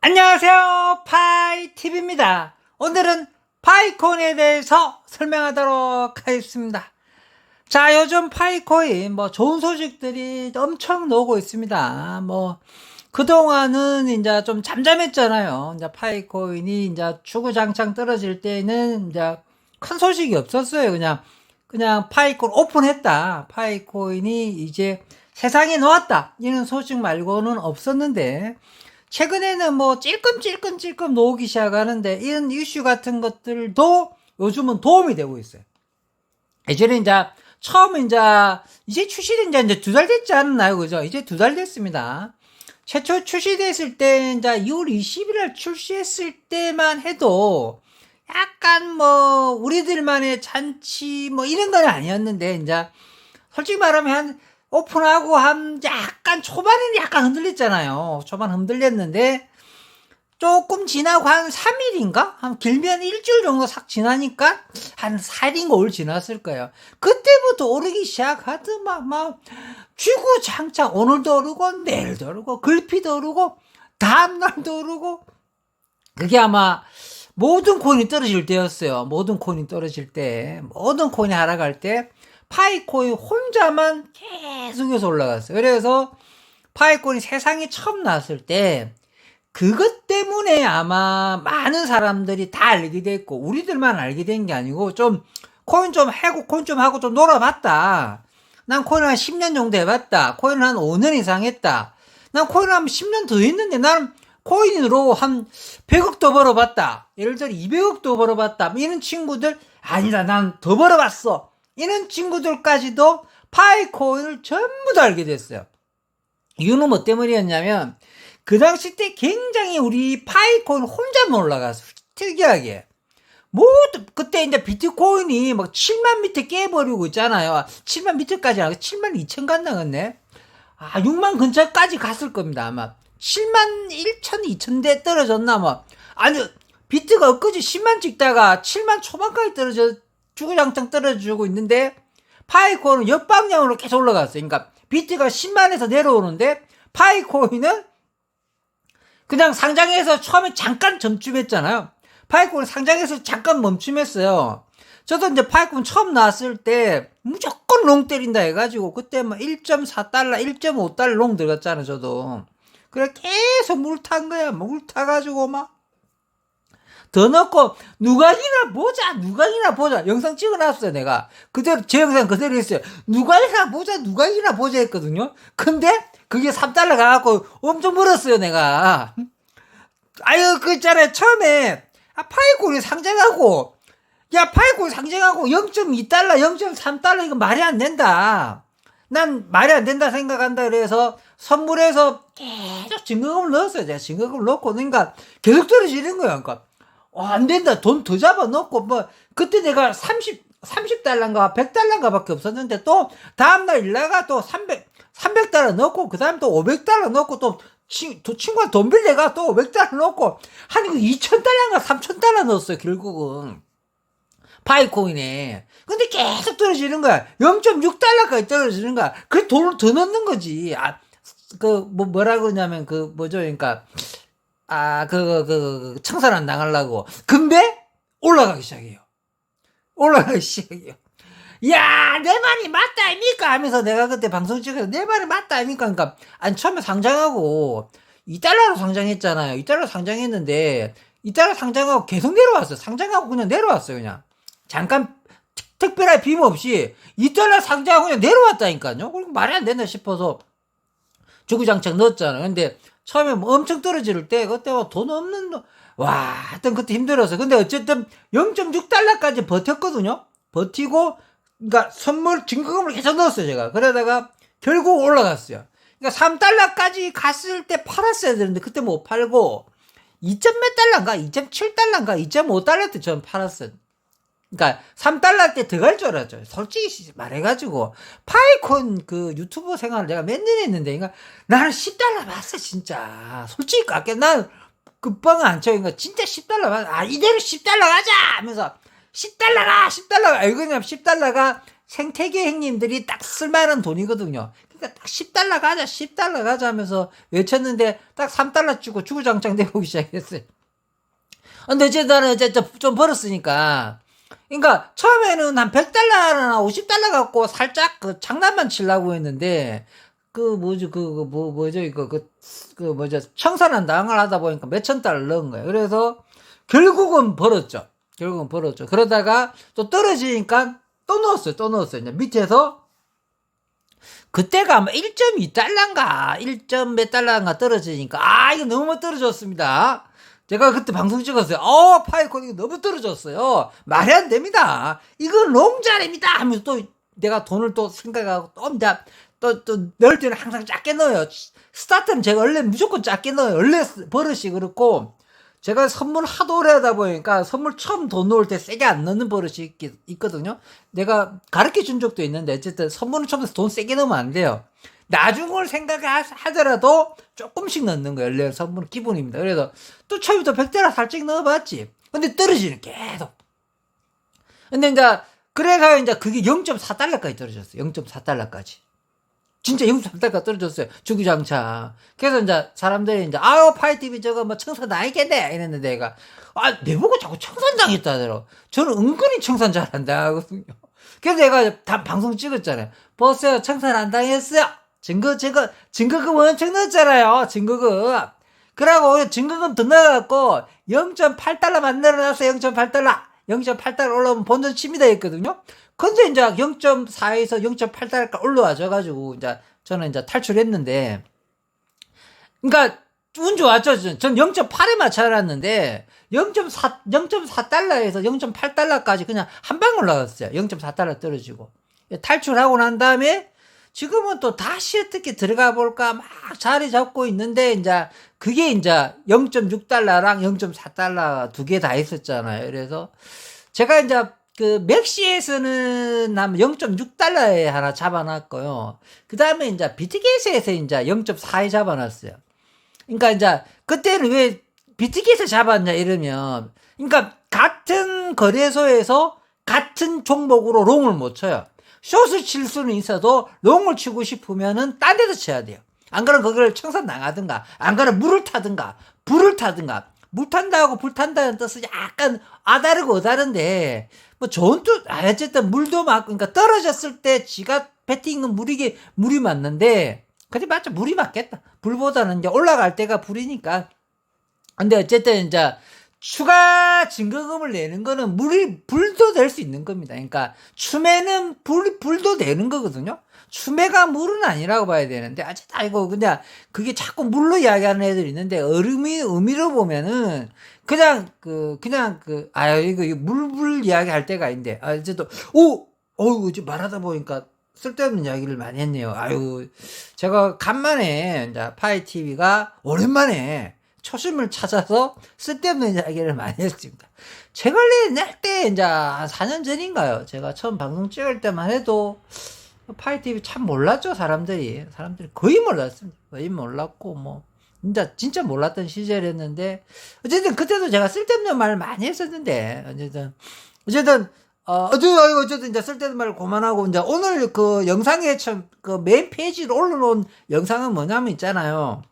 안녕하세요. 파이TV입니다. 오늘은 파이콘에 대해서 설명하도록 하겠습니다. 자, 요즘 파이코인, 뭐, 좋은 소식들이 엄청 나오고 있습니다. 뭐, 그동안은 이제 좀 잠잠했잖아요. 이제 파이코인이 이제 주구장창 떨어질 때는 이제 큰 소식이 없었어요. 그냥, 그냥 파이코인 오픈했다. 파이코인이 이제 세상에 놓았다. 이런 소식 말고는 없었는데, 최근에는 뭐 찔끔찔끔 찔끔 놓기 시작하는데, 이런 이슈 같은 것들도 요즘은 도움이 되고 있어요. 예전에 이제 처음 이제 이제 출시된 지 이제 두 달 됐지 않나요? 그죠? 이제 두 달 됐습니다. 최초 출시됐을 때 이제 2월 20일에 출시했을 때만 해도 약간 뭐 우리들만의 잔치 뭐 이런 건 아니었는데 이제 솔직히 말하면 한 오픈하고 한 약간 초반에는 약간 흔들렸잖아요. 초반 흔들렸는데 조금 지나고 한 3일인가? 한 길면 일주일 정도 싹 지나니까 한 4일인가 올 지났을 거예요. 그때부터 오르기 시작하더만 막 주구장창 오늘도 오르고 내일도 오르고 글피도 오르고 다음날도 오르고 그게 아마 모든 코인이 떨어질 때였어요. 모든 코인이 떨어질 때 모든 코인이 하락할 때 파이코인 혼자만 계속해서 올라갔어요. 그래서 파이코인이 세상에 처음 나왔을 때 그것 때문에 아마 많은 사람들이 다 알게 됐고 우리들만 알게 된 게 아니고 좀 코인 좀 하고 코인 좀 하고 좀 놀아봤다. 난 코인 한 10년 정도 해봤다. 코인 한 5년 이상 했다. 난 코인 한 10년 더 했는데 나는 코인으로 한 100억 더 벌어봤다. 예를 들어 200억도 벌어봤다. 뭐 이런 친구들 아니다. 난 더 벌어봤어. 이런 친구들까지도 파이코인을 전부 다 알게 됐어요. 이유는 뭐 때문이었냐면 그 당시 때 굉장히 우리 파이코인 혼자만 올라갔어. 특이하게. 모두, 그때 이제 비트코인이 막 7만 미터 깨버리고 있잖아요. 7만 미터까지 아니고 7만 2천 간 나갔네. 아, 6만 근처까지 갔을 겁니다, 아마. 7만 1천, 2천 대 떨어졌나, 뭐. 아니, 비트가 엊그제 10만 찍다가 7만 초반까지 떨어져, 주구장창 떨어지고 있는데, 파이코인은 역방향으로 계속 올라갔어요. 그러니까, 비트가 10만에서 내려오는데, 파이코인은 그냥 상장해서 처음에 잠깐 점춤했잖아요. 파이콘 상장해서 잠깐 멈춤했어요. 저도 이제 파이콘 처음 나왔을 때 무조건 롱 때린다 해가지고 그때 뭐 1.4달러, 1.5달러 롱 들어갔잖아요, 저도. 그래 계속 물 탄 거야. 물 타가지고 막. 더 넣고 누가이나 보자 누가이나 보자. 영상 찍어놨어요 내가. 그대로 제 영상 그대로 했어요. 누가이나 보자 누가이나 보자 했거든요. 근데 그게 3달러 가갖고 엄청 벌었어요 내가. 아유 그 있잖아요. 처음에 아 파이콘이 상장하고 야 파이콘 상장하고 0.2달러 0.3달러 이거 말이 안 된다. 난 말이 안 된다 생각한다 그래서 선물해서 계속 증거금을 넣었어요. 제가 증거금을 넣고 그러니까 계속 떨어지는 거야 그러니까 어, 안 된다. 돈 더 잡아놓고, 뭐, 그때 내가 30, 30달러인가 100달러인가 밖에 없었는데 또, 다음날 일나가 또 300, 300달러 넣고, 그 다음 또 500달러 넣고, 또, 친, 또 친구가 돈 빌려가 또 500달러 넣고, 한 이거 2000달러인가 3000달러 넣었어요, 결국은. 파이코인에. 근데 계속 떨어지는 거야. 0.6달러까지 떨어지는 거야. 그 돈을 더 넣는 거지. 아, 그, 뭐, 뭐라 그러냐면, 그, 뭐죠, 그러니까, 아, 그, 그, 그, 청산 안 당하려고. 근데 올라가기 시작해요. 올라가기 시작해요. 야, 내 말이 맞다, 아닙니까? 하면서 내가 그때 방송 찍어서 내 말이 맞다, 아닙니까? 그러니까, 아니, 처음에 상장하고 2달러로 상장했잖아요. 2달러 상장했는데, 2달러 상장하고 계속 내려왔어요. 상장하고 그냥 내려왔어요, 그냥. 잠깐, 특별한 빔 없이 2달러 상장하고 그냥 내려왔다니까요. 그리고 말이 안 된다 싶어서 주구장창 넣었잖아요. 근데 처음에 뭐 엄청 떨어질 때 그때 뭐돈 없는 돈, 와 하여튼 그때 힘들어서. 근데 어쨌든 0.6달러까지 버텼거든요. 버티고 그러니까 선물 증거금을 계속 넣었어요 제가. 그러다가 결국 올라갔어요. 그러니까 3달러까지 갔을 때 팔았어야 되는데 그때 못 팔고 2점 몇 달러인가? 2.7달러인가? 2.5달러 때 저는 팔았어요 그러니까 3달러 때 들어갈 줄 알았죠. 솔직히 말해가지고 파이콘 그 유튜버 생활을 내가 몇 년 했는데, 그러니까 나는 10달러 봤어 진짜. 솔직히 깎게 난 급방은 안 쳐. 그러니까 진짜 10달러 봤어. 아 이대로 10달러 가자 하면서 10달러가 10달러가 알고 있냐 10달러가 생태계 행님들이 딱 쓸만한 돈이거든요. 그러니까 때딱 10달러 가자, 10달러 가자 하면서 외쳤는데 딱 3달러 주고 주구장창 내보기 시작했어요. 근데 어쨌든 나는 이제 좀- 좀 벌었으니까. 그러니까 처음에는 한 100달러나 50달러 갖고 살짝 그 장난만 치려고 했는데 그 뭐지 그뭐 뭐죠 이거 그, 그 뭐죠 청산한 당을 하다 보니까 몇천 달러 넣은 거예요. 그래서 결국은 벌었죠. 결국은 벌었죠. 그러다가 또 떨어지니까 또 넣었어요. 또 넣었어요. 이제 밑에서 그때가 아마 1.2달러인가 1. 몇 달러인가 떨어지니까 아 이거 너무 떨어졌습니다. 제가 그때 방송 찍었어요. 어 파이콘 이거 너무 떨어졌어요. 말이 안 됩니다. 이건 롱자리입니다 하면서 또 내가 돈을 또 생각하고 또 이제 또또 넣을 때는 항상 작게 넣어요. 스타트는 제가 원래 무조건 작게 넣어요. 원래 버릇이 그렇고 제가 선물 하도 오래 하다 보니까 선물 처음 돈 넣을 때 세게 안 넣는 버릇이 있, 있거든요. 내가 가르쳐 준 적도 있는데 어쨌든 선물은 처음부터 돈 세게 넣으면 안 돼요. 나중을 생각하더라도 조금씩 넣는 거예요. 원래 선물은 기본입니다. 그래서 또 처음부터 100대라 살짝 넣어봤지. 근데 떨어지는 계속. 근데 이제 그래가 이제 그게 0.4달러까지 떨어졌어요. 0.4달러까지. 진짜 0.4달러까지 떨어졌어요. 주구장창. 그래서 이제 사람들이 이제 아유 파이TV 저거 뭐 청산 당했겠네 이랬는데 내가 아 내 보고 자꾸 청산 당했다더라. 저는 은근히 청산 잘 안 당하거든요. 그래서 내가 다 방송 찍었잖아요. 보세요 청산 안 당했어요. 증거 증거 증거금 엄청 넣었잖아요. 증거금. 그러고 증거금 더 넣어갖고 0.8달러 만들어놨어요. 0.8달러. 0.8달러 올라오면 본전 칩니다 했거든요. 근데 이제 0.4에서 0.8달러까지 올라와줘가지고 이제 저는 이제 탈출했는데, 그러니까 운 좋았죠. 전- 전 0.8에 맞춰놨는데 0.4 0.4달러에서 0.8달러까지 그냥 한 방 올라갔어요. 0.4달러 떨어지고 탈출하고 난 다음에 지금은 또 다시 어떻게 들어가 볼까 막 자리 잡고 있는데 이제 그게 이제 0.6달러랑 0.4달러 두 개 다 있었잖아요. 그래서 제가 이제 그 맥시에서는 한 0.6달러에 하나 잡아놨고요. 그 다음에 이제 비트게이트에서 이제 0.4에 잡아놨어요. 그러니까 이제 그때는 왜 비트게이트 잡았냐 이러면 그러니까 같은 거래소에서 같은 종목으로 롱을 못 쳐요. 숏을 칠 수는 있어도 롱을 치고 싶으면은 딴 데서 쳐야 돼요. 안 그러면 그걸 청산 당하든가, 안 그러면 물을 타든가, 불을 타든가. 물 탄다고 불 탄다는 뜻은 약간 아다르고 어다른데, 뭐 좋은 뜻, 아, 어쨌든 물도 막, 그러니까 떨어졌을 때 지가 배팅은 물이게, 물이 맞는데, 그래 맞죠. 물이 맞겠다. 불보다는 이제 올라갈 때가 불이니까. 근데 어쨌든 이제 추가 증거금을 내는 거는 물이 불도 될 수 있는 겁니다. 그러니까 추매는 불 불도 되는 거거든요. 추매가 물은 아니라고 봐야 되는데 아직 아이고 그냥 그게 자꾸 물로 이야기하는 애들이 있는데 의미 의미로 보면은 그냥 그 그냥 그 아유 이거 물불 이야기할 때가 아닌데 아 이제 또오 어우 이제 말하다 보니까 쓸데없는 이야기를 많이 했네요. 아유 제가 간만에 이제 파이 TV가 오랜만에 초심을 찾아서 쓸데없는 이야기를 많이 했습니다. 제 관리 낼때 이제 한 4년 전인가요? 제가 처음 방송 찍을 때만 해도 파이TV 참 몰랐죠, 사람들이. 사람들이 거의 몰랐습니다. 거의 몰랐고, 뭐, 진짜, 진짜 몰랐던 시절이었는데, 어쨌든 그때도 제가 쓸데없는 말을 많이 했었는데, 어쨌든, 어쨌든, 어, 어쨌든, 어쨌든, 이제 쓸데없는 말을 그만하고, 이제 오늘 그 영상에 참, 그 메인 페이지로 올려놓은 영상은 뭐냐면 있잖아요.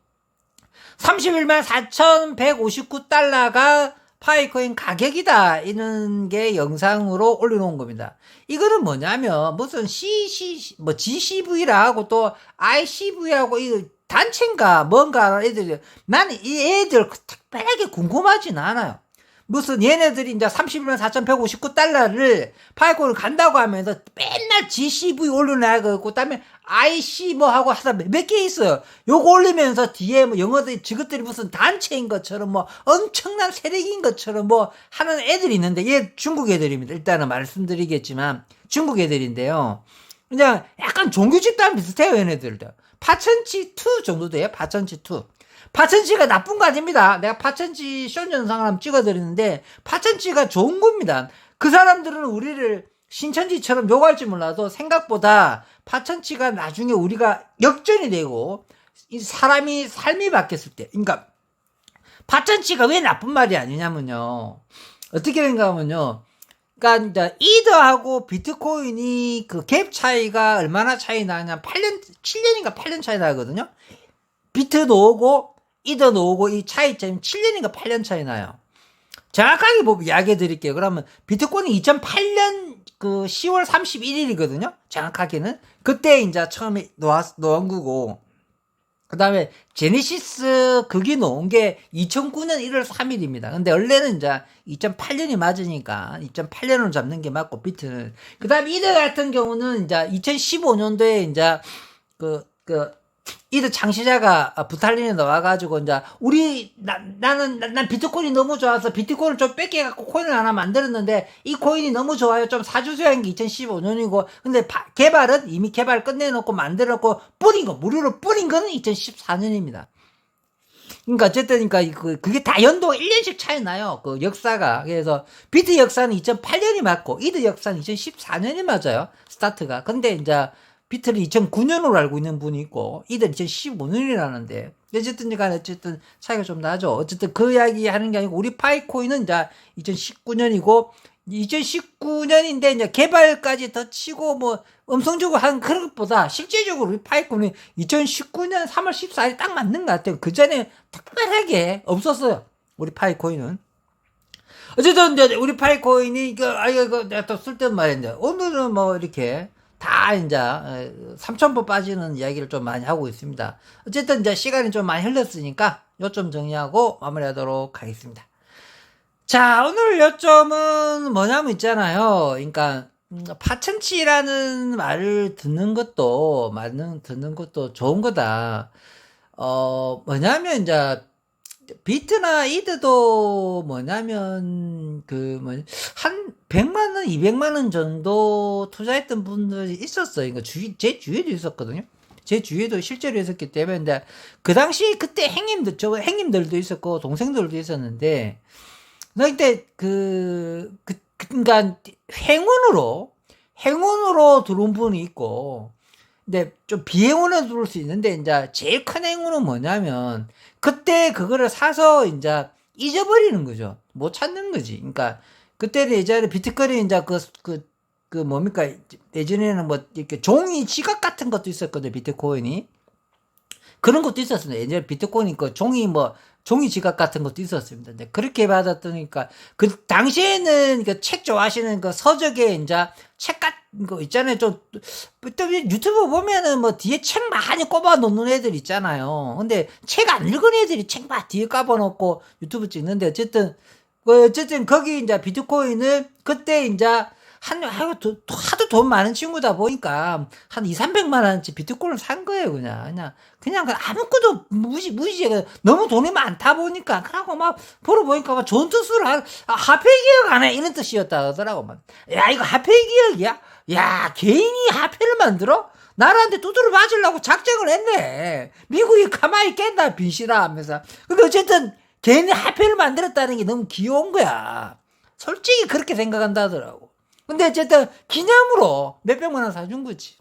31만 4,159달러가 파이코인 가격이다. 이런 게 영상으로 올려놓은 겁니다. 이거는 뭐냐면, 무슨 CC, 뭐 GCV라고 또 ICV하고 이 단체인가 뭔가 애들이, 나는 이 애들 특별하게 궁금하진 않아요. 무슨 얘네들이 이제 31만 4,159달러를 파이콘을 간다고 하면서 맨 날 GCV 올려놔가지고, 그 다음에 IC 뭐 하고 하다 몇 개 있어요. 요거 올리면서 뒤에 뭐 영어들이 저것들이 무슨 단체인 것처럼 뭐 엄청난 세력인 것처럼 뭐 하는 애들이 있는데, 얘 중국 애들입니다. 일단은 말씀드리겠지만, 중국 애들인데요. 그냥 약간 종교 집단 비슷해요, 얘네들도. 파천치 2 정도 돼요, 파천치 2. 파천치가 나쁜 거 아닙니다. 내가 파천치 쇼 영상을 한번 찍어드리는데 파천치가 좋은 겁니다. 그 사람들은 우리를 신천지처럼 욕할지 몰라도 생각보다 파천치가 나중에 우리가 역전이 되고 이 사람이 삶이 바뀌었을 때, 그러니까 파천치가 왜 나쁜 말이 아니냐면요. 어떻게 생각하면요. 그러니까 이더하고 비트코인이 그 갭 차이가 얼마나 차이 나냐? 8년 7년인가 8년 차이 나거든요. 비트도 오고 이더도 오고 이 차이점이 7년인가 8년 차이 나요. 정확하게 뭐 이야기해 드릴게요. 그러면 비트코인이 2008년 그 10월 31일이거든요. 정확하게는 그때 이제 처음에 놓았 놓은 거고 그 다음에 제네시스 극이 놓은 게 2009년 1월 3일입니다. 근데 원래는 이제 2008년이 맞으니까 2008년으로 잡는 게 맞고 비트는. 그 다음에 이드 같은 경우는 이제 2015년도에 이제 그, 그, 이드 창시자가 부탈린에 나와가지고 이제 우리 나, 나는 나, 난 비트코인이 너무 좋아서 비트코인을 좀 뺏겨갖고 코인을 하나 만들었는데 이 코인이 너무 좋아요 좀 사주세요 한 게 2015년이고 근데 바, 개발은 이미 개발 끝내놓고 만들었고 뿌린 거 무료로 뿌린 거는 2014년입니다. 그러니까 어쨌든 그러니까 그 그게 다 연도가 1년씩 차이 나요. 그 역사가. 그래서 비트 역사는 2008년이 맞고 이드 역사는 2014년이 맞아요. 스타트가. 근데 이제 비트를 2009년으로 알고 있는 분이 있고 이들 2015년이라는데 어쨌든 간에 어쨌든 차이가 좀 나죠. 어쨌든 그 이야기 하는 게 아니고 우리 파이코인은 이제 2019년이고 2019년인데 이제 개발까지 더 치고 뭐 음성적으로 한 그런 것보다 실제적으로 우리 파이코인은 2019년 3월 14일 딱 맞는 것 같아요. 그 전에 특별하게 없었어요. 우리 파이코인은. 어쨌든 이제 우리 파이코인이 이거 아 이거 내가 또 쓸데없는 말인데 오늘은 뭐 이렇게 다 이제 3천보 빠지는 이야기를 좀 많이 하고 있습니다. 어쨌든 이제 시간이 좀 많이 흘렀으니까 요점 정리하고 마무리하도록 하겠습니다. 자, 오늘 요점은 뭐냐면 있잖아요. 그러니까 음, 파천치라는 말을 듣는 것도 맞는 듣는 것도 좋은 거다. 어, 뭐냐면 이제 비트나 이드도 뭐냐면 그 뭐 한 100만 원, 200만 원 정도 투자했던 분들이 있었어요. 그러니까 주위 제 주위에도 있었거든요. 제 주위에도 실제로 있었기 때문에 근데 그 당시 그때 행님들 저 행님들도 있었고 동생들도 있었는데 그때 그, 그 그러니까 행운으로 행운으로 들어온 분이 있고 근데 좀 비행운에 들어올 수 있는데 이제 제일 큰 행운은 뭐냐면 그때 그거를 사서 이제 잊어버리는 거죠. 못 찾는 거지. 그러니까 그때는 예전에 비트코인 이제 그, 그, 그 뭡니까. 예전에는 뭐 이렇게 종이 지갑 같은 것도 있었거든요. 비트코인이. 그런 것도 있었습니다. 예전에 비트코인이 그 종이 뭐 종이 지갑 같은 것도 있었습니다. 근데 그렇게 받았더니까 그 당시에는 그 책 좋아하시는 그 서적에 이제 책 같은 거 있잖아요. 좀또 유튜브 보면은 뭐 뒤에 책 많이 꼽아 놓는 애들 있잖아요. 근데 책 안 읽은 애들이 책 막 뒤에 까봐 놓고 유튜브 찍는데 어쨌든 그 어쨌든 거기 이제 비트코인을 그때 이제 한, 하도, 하도 돈 많은 친구다 보니까 한 2, 300만 원치 비트코인을 산 거예요, 그냥. 그냥, 그냥 그 아무것도 무시, 무시, 너무 돈이 많다 보니까, 그러고 막, 보러 보니까 막 좋은 뜻으로 하, 아, 화폐 기억 안 해. 이런 뜻이었다 하더라고. 막. 야, 이거 화폐 기억이야? 야, 개인이 화폐를 만들어? 나라한테 두드려 맞으려고 작정을 했네. 미국이 가만히 깬다, 빈시다 하면서. 근데 어쨌든, 개인이 화폐를 만들었다는 게 너무 귀여운 거야. 솔직히 그렇게 생각한다 하더라고. 근데 어쨌든 기념으로 몇백만 원 사준 거지.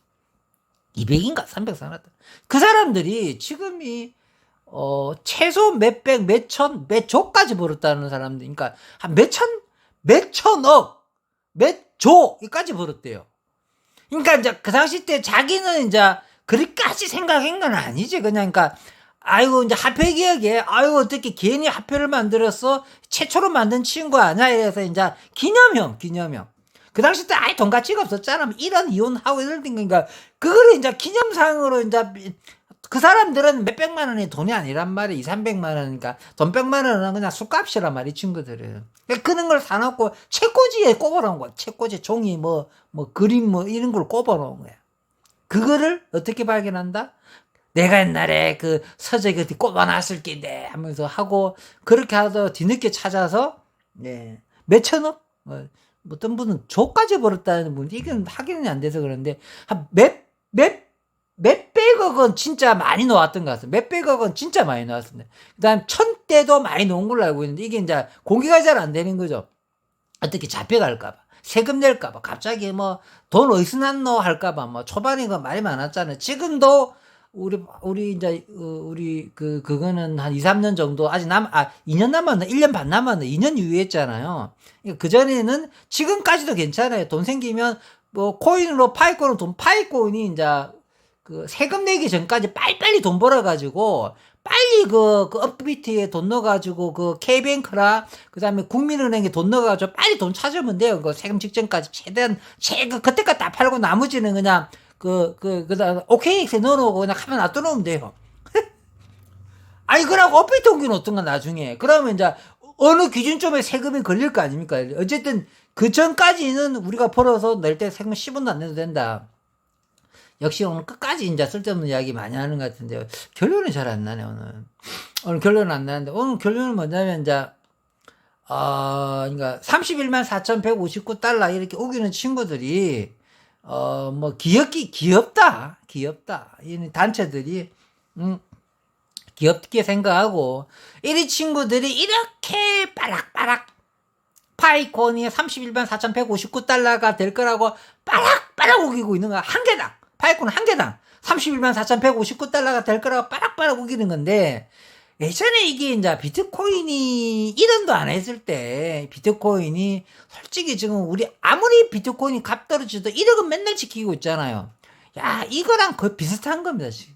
200인가 300 사놨다. 그 사람들이 지금이 어 최소 몇백, 몇천, 몇조까지 벌었다는 사람들. 그러니까 한 몇천, 몇천억, 몇조까지 벌었대요. 그러니까 이제 그 당시 때 자기는 이제 그리까지 생각한 건 아니지. 그냥 그러니까 아이고 이제 화폐 기억에 아이고 어떻게 괜히 화폐를 만들었어 최초로 만든 친구 아니야 이래서 이제 기념형 기념형 그 당시 때 아예 돈 가치가 없었잖아. 이런 이혼하고 이런 거니까 그거를 이제 기념상으로 이제 그 사람들은 몇백만 원이 돈이 아니란 말이야. 2, 300만 원이니까 돈 백만 원은 그냥 술값이란 말이 친구들은. 그러니까 그런 걸 사놓고 책꽂이에 꼽아놓은 거야. 책꽂이 종이 뭐, 뭐 그림 뭐 이런 걸 꼽아놓은 거야. 그거를 어떻게 발견한다? 내가 옛날에 그 서적에 어디 꼽아놨을 낀데 하면서 하고 그렇게 하다 뒤늦게 찾아서 네 몇천억 뭐 어떤 분은 조까지 벌었다는 분이 이건 확인이 안 돼서 그런데 한 몇 몇 몇백억 원 진짜 많이 나왔던 것 같습니다. 몇백억 원 진짜 많이 나왔습니다. 그 다음 천대도 많이 놓은 걸로 알고 있는데 이게 이제 공개가 잘 안 되는 거죠. 어떻게 잡혀갈까봐. 세금 낼까봐. 갑자기 뭐 돈 어디서 났노 할까봐. 뭐 초반에 그 말이 많았잖아요. 지금도 우리 우리 이제 어, 우리 그 그거는 한 2, 3년 정도 아직 남 아 2년 남았나 1년 반 남았나 2년 유예했잖아요. 그 전에는 지금까지도 괜찮아요. 돈 생기면 뭐 코인으로 파이코는 돈 파이코인이 이제 그 세금 내기 전까지 빨리빨리 돈 벌어 가지고 빨리 그, 그 업비트에 돈 넣어가지고 그 K뱅크라 그다음에 국민은행에 돈 넣어가지고 빨리 돈 찾으면 돼요. 그 세금 직전까지 최대한 최그 그때까지 다 팔고 나머지는 그냥 그, 그, 그다음, OKX에 넣어놓고 그냥 가만 놔둬놓으면 돼요. 아니, 그러고 업비트 옮기는 어떤가, 나중에. 그러면 이제 어느 기준점에 세금이 걸릴 거 아닙니까? 어쨌든 그 전까지는 우리가 벌어서 낼 때 세금 10원도 안 내도 된다. 역시 오늘 끝까지 이제 쓸데없는 이야기 많이 하는 것 같은데요. 결론이 잘 안 나네, 오늘. 오늘 결론은 안 나는데, 오늘 결론은 뭐냐면, 이제, 어, 그러니까 31만 4,159달러 이렇게 우기는 친구들이, 어, 뭐, 귀엽기, 귀엽다. 귀엽다. 이 단체들이, 음, 귀엽게 생각하고, 이리 친구들이 이렇게 빠락빠락, 파이콘이 31만 4,159달러가 될 거라고 빠락빠락 우기고 있는 거야. 한 개당. 파이콘은 한 개당. 31만 4,159달러가 될 거라고 빠락빠락 우기는 건데, 예전에 이게 이제 비트코인이 1원도 안 했을 때 비트코인이 솔직히 지금 우리 아무리 비트코인이 값 떨어지도 1억은 맨날 지키고 있잖아요. 야, 이거랑 거의 비슷한 겁니다, 지금.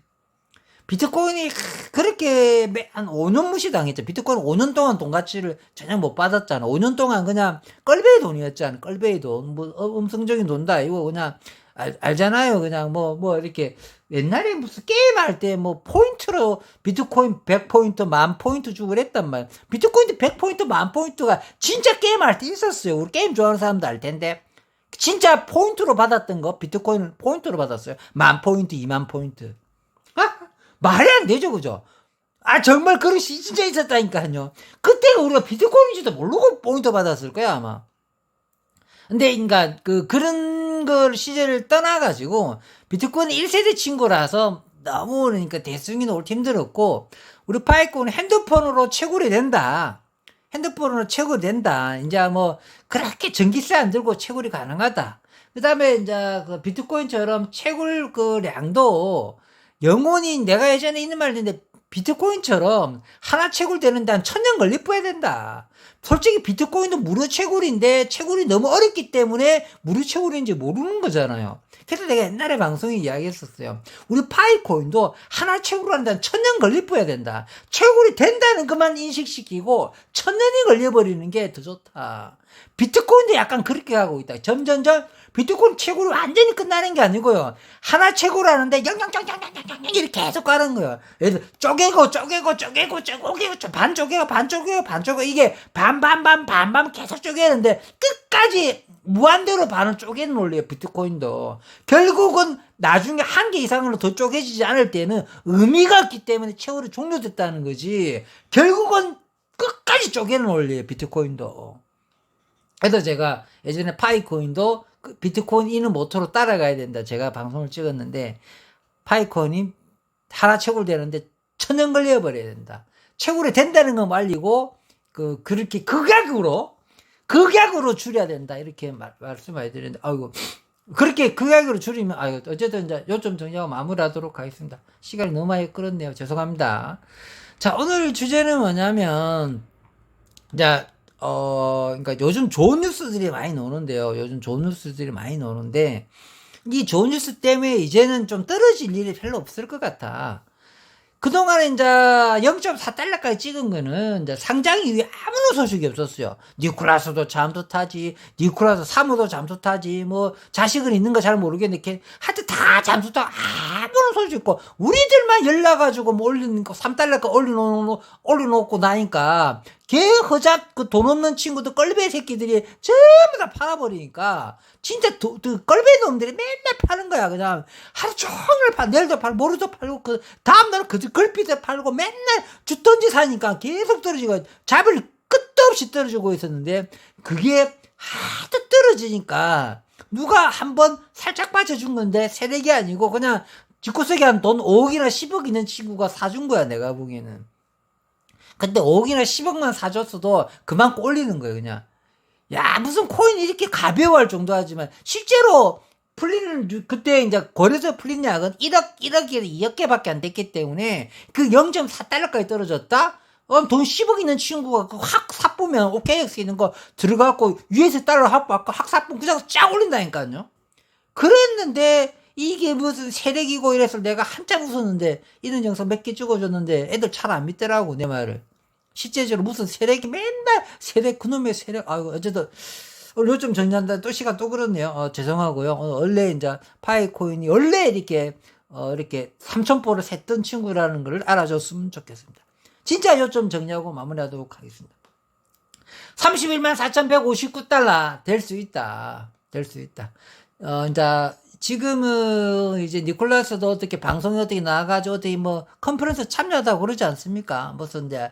비트코인이 그렇게 한 5년 무시당했죠. 비트코인 5년 동안 돈 가치를 전혀 못 받았잖아. 5년 동안 그냥 껄베이 돈이었잖아. 껄베이 돈. 뭐 음성적인 돈다. 이거 그냥 알, 알잖아요. 그냥 뭐, 뭐, 이렇게, 옛날에 무슨 게임 할 때 뭐, 포인트로 비트코인 100포인트, 만 포인트 주고 그랬단 말이야. 비트코인 100포인트, 만 포인트가 진짜 게임 할 때 있었어요. 우리 게임 좋아하는 사람도 알 텐데. 진짜 포인트로 받았던 거, 비트코인 포인트로 받았어요. 만 포인트, 2만 포인트. 아, 말이 안 되죠, 그죠? 아, 정말 그런 시 진짜 있었다니까요. 그때가 우리가 비트코인인지도 모르고 포인트 받았을 거야, 아마. 근데, 그니까, 그, 그런 걸 시절을 떠나가지고, 비트코인 1세대 친구라서 너무 그러니까 대승이 놓을 힘들었고, 우리 파이콘은 핸드폰으로 채굴이 된다. 핸드폰으로 채굴이 된다. 이제 뭐, 그렇게 전기세 안 들고 채굴이 가능하다. 그 다음에 이제 그 비트코인처럼 채굴 그 량도 영원히 내가 예전에 있는 말인데 비트코인처럼 하나 채굴 되는데 한 천년 걸릴 뻔야 된다. 솔직히 비트코인도 무료 채굴인데 채굴이 너무 어렵기 때문에 무료 채굴인지 모르는 거잖아요. 그래서 내가 옛날에 방송에 이야기했었어요. 우리 파이코인도 하나 채굴하는데 천년 걸릴 뻔야 된다. 채굴이 된다는 것만 인식시키고 천년이 걸려버리는 게 더 좋다. 비트코인도 약간 그렇게 가고 있다. 점점점 비트코인 채굴이 완전히 끝나는 게 아니고요. 하나 채굴하는데 영영영영영영 이렇게 계속 가는 거예요. 예를 들어 쪼개고 쪼개고 쪼개고 쪼개고 반 쪼개고 반 쪼개고 반 쪼개고 이게 반반반 반반 계속 쪼개는데 끝까지 무한대로 반을 쪼개는 원리예요. 비트코인도. 결국은 나중에 한 개 이상으로 더 쪼개지지 않을 때는 의미가 없기 때문에 채굴이 종료됐다는 거지. 결국은 끝까지 쪼개는 원리예요. 비트코인도. 그래서 제가 예전에 파이코인도 그 비트코인 이는 모토로 따라가야 된다. 제가 방송을 찍었는데 파이코인이 하나 채굴되는데 천년 걸려 버려야 된다. 채굴이 된다는 건 말리고 그 그렇게 극약으로 극약으로 줄여야 된다. 이렇게 말, 말씀해 드리는데 아이고 그렇게 극약으로 줄이면 아유 어쨌든 이제 요점 정리하고 마무리하도록 하겠습니다. 시간이 너무 많이 끌었네요. 죄송합니다. 자 오늘 주제는 뭐냐면 이제 어, 그러니까 요즘 좋은 뉴스들이 많이 나오는데요. 요즘 좋은 뉴스들이 많이 나오는데 이 좋은 뉴스 때문에 이제는 좀 떨어질 일이 별로 없을 것 같아. 그동안에 이제 0.4달러까지 찍은 거는 이제 상장 이후에 아무런 소식이 없었어요. 니콜라스도 잠수 타지, 니콜라스 사무도 잠수 타지, 뭐 자식은 있는 거 잘 모르겠는데 하여튼 다 잠수 타고 아무런 소식 없고 우리들만 연락가지고 뭐 올리는 거 3달러까지 올려놓고, 올려놓고 나니까 개 허잡 그 돈 없는 친구들 껄베 새끼들이 전부 다 팔아버리니까 진짜 도, 그 껄베 놈들이 맨날 파는 거야. 그냥 하루 종일 파 내일도 팔고 모레도 팔고 그 다음날은 그 걸핏에 팔고 맨날 주던지 사니까 계속 떨어지고 잡을 끝도 없이 떨어지고 있었는데 그게 하도 떨어지니까 누가 한번 살짝 빠져준 건데 세력이 아니고 그냥 뒷구석에 한 돈 5억이나 10억 있는 친구가 사준 거야 내가 보기에는 근데 5억이나 10억만 사줬어도 그만 꼴리는 거예요, 그냥. 야, 무슨 코인이 이렇게 가벼워 할 정도 하지만, 실제로 풀리는 주- 그때 이제 거래소 풀린 약은 1억 1억이 2억 개밖에 안 됐기 때문에 그 0.4달러까지 떨어졌다. 그럼 돈 10억 있는 친구가 그확 삽보면 OKX 있는 거 들어가고 US 달러 합받고 확 삽보면 그냥 쫙 올린다니까요. 그랬는데 이게 무슨 세력이고 이래서 내가 한참 웃었는데 이런 영상 몇 개 찍어줬는데 애들 잘 안 믿더라고 내 말을. 실제적으로 무슨 세력이 맨날 세력 그놈의 세력 아이고 어쨌든 요즘 정리한다 또 시간 또 그렇네요. 어, 죄송하고요. 어, 원래 이제 파이코인이 원래 이렇게 어, 이렇게 3천포를 샜던 친구라는 걸 알아줬으면 좋겠습니다. 진짜 요점 정리하고 마무리하도록 하겠습니다. 31만 4,159달러 될 수 있다. 될 수 있다. 어, 이제 지금은 이제 니콜라스도 어떻게 방송에 어떻게 나와가지고 어떻게 뭐 컨퍼런스 참여하다고 그러지 않습니까? 무슨 이제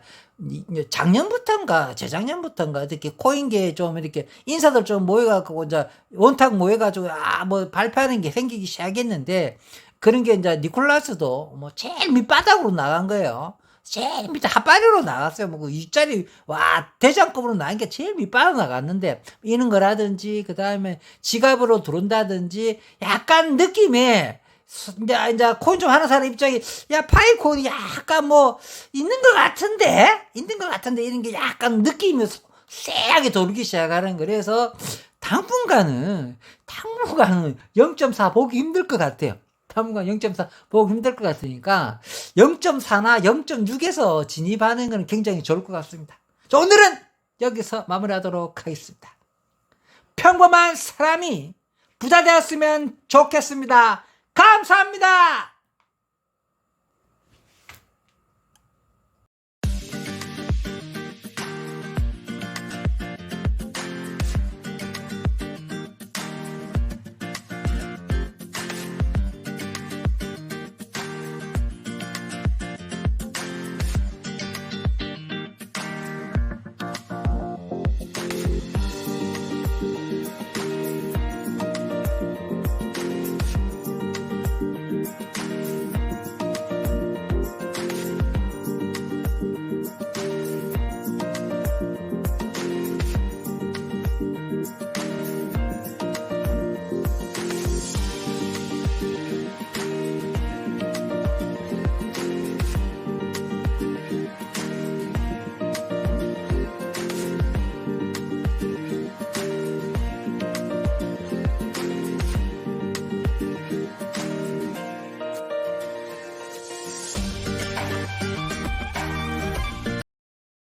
작년부터인가 재작년부터인가 어떻게 코인계에 좀 이렇게 인사들 좀 모여갖고 이제 원탁 모여가지고 아 뭐 발표하는 게 생기기 시작했는데 그런 게 이제 니콜라스도 뭐 제일 밑바닥으로 나간 거예요. 제일 밑에 핫바리로 나갔어요. 뭐, 이짜리, 와, 대장급으로 나간 게 제일 밑바닥 나갔는데, 이런 거라든지, 그 다음에 지갑으로 들어온다든지, 약간 느낌에, 수- 이제, 이제, 코인 좀 하는 사람 입장에, 야, 파이코인이 약간 뭐, 있는 것 같은데? 있는 것 같은데, 이런 게 약간 느낌이 소- 쎄하게 돌기 시작하는 그래서, 당분간은, 당분간은 0.4 보기 힘들 것 같아요. 당분간 0.4 보기 힘들 것 같으니까 0.4나 0.6에서 진입하는 건 굉장히 좋을 것 같습니다. 자, 오늘은 여기서 마무리하도록 하겠습니다. 평범한 사람이 부자 되었으면 좋겠습니다. 감사합니다.